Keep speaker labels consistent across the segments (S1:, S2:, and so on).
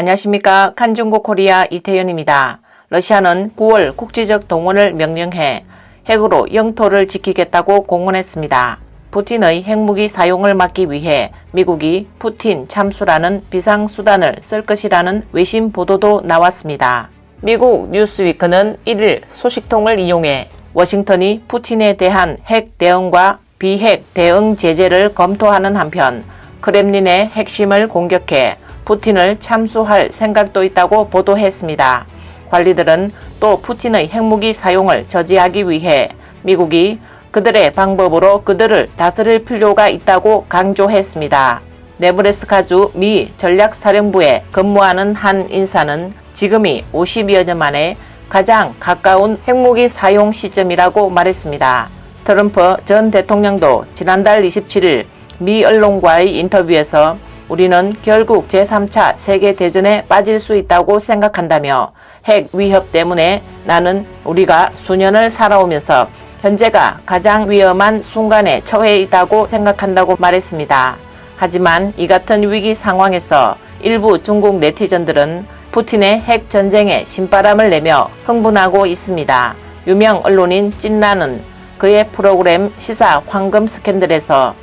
S1: 안녕하십니까. 칸중국 코리아 이태현입니다. 러시아는 9월 국제적 동원을 명령해 핵으로 영토를 지키겠다고 공언했습니다. 푸틴의 핵무기 사용을 막기 위해 미국이 푸틴 참수라는 비상수단을 쓸 것이라는 외신 보도도 나왔습니다. 미국 뉴스위크는 1일 소식통을 이용해 워싱턴이 푸틴에 대한 핵 대응과 비핵 대응 제재를 검토하는 한편 크렘린의 핵심을 공격해 푸틴을 참수할 생각도 있다고 보도했습니다. 관리들은 또 푸틴의 핵무기 사용을 저지하기 위해 미국이 그들의 방법으로 그들을 다스릴 필요가 있다고 강조했습니다. 네브래스카주 미 전략사령부에 근무하는 한 인사는 지금이 50여 년 만에 가장 가까운 핵무기 사용 시점이라고 말했습니다. 트럼프 전 대통령도 지난달 27일 미 언론과의 인터뷰에서 우리는 결국 제3차 세계대전에 빠질 수 있다고 생각한다며 핵 위협 때문에 나는 우리가 수년을 살아오면서 현재가 가장 위험한 순간에 처해 있다고 생각한다고 말했습니다. 하지만 이 같은 위기 상황에서 일부 중국 네티즌들은 푸틴의 핵 전쟁에 신바람을 내며 흥분하고 있습니다. 유명 언론인 찐나는 그의 프로그램 시사 황금 스캔들에서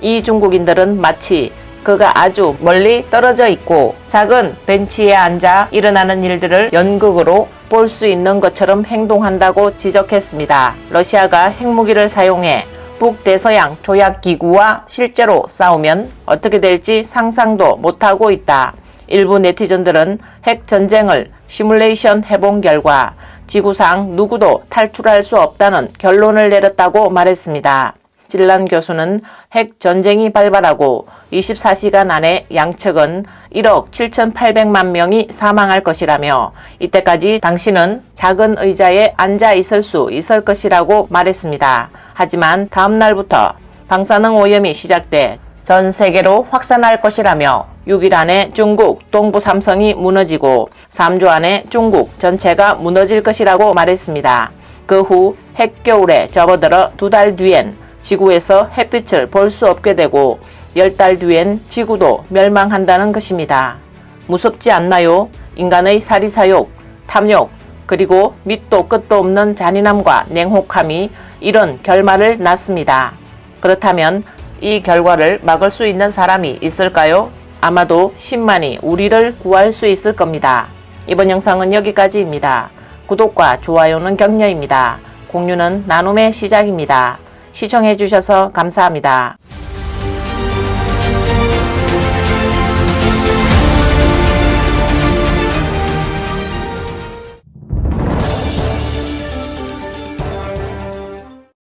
S1: 이 중국인들은 마치 그가 아주 멀리 떨어져 있고 작은 벤치에 앉아 일어나는 일들을 연극으로 볼 수 있는 것처럼 행동한다고 지적했습니다. 러시아가 핵무기를 사용해 북대서양 조약기구와 실제로 싸우면 어떻게 될지 상상도 못하고 있다. 일부 네티즌들은 핵 전쟁을 시뮬레이션 해본 결과 지구상 누구도 탈출할 수 없다는 결론을 내렸다고 말했습니다. 질란 교수는 핵 전쟁이 발발하고 24시간 안에 양측은 1억 7,800만 명이 사망할 것이라며 이때까지 당신은 작은 의자에 앉아 있을 수 있을 것이라고 말했습니다. 하지만 다음 날부터 방사능 오염이 시작돼 전 세계로 확산할 것이라며 6일 안에 중국 동부 삼성이 무너지고 3주 안에 중국 전체가 무너질 것이라고 말했습니다. 그 후 핵겨울에 접어들어 두 달 뒤엔 지구에서 햇빛을 볼 수 없게 되고 열 달 뒤엔 지구도 멸망한다는 것입니다. 무섭지 않나요? 인간의 사리사욕, 탐욕, 그리고 밑도 끝도 없는 잔인함과 냉혹함이 이런 결말을 낳습니다. 그렇다면 이 결과를 막을 수 있는 사람이 있을까요? 아마도 10만이 우리를 구할 수 있을 겁니다. 이번 영상은 여기까지입니다. 구독과 좋아요는 격려입니다. 공유는 나눔의 시작입니다. 시청해주셔서 감사합니다.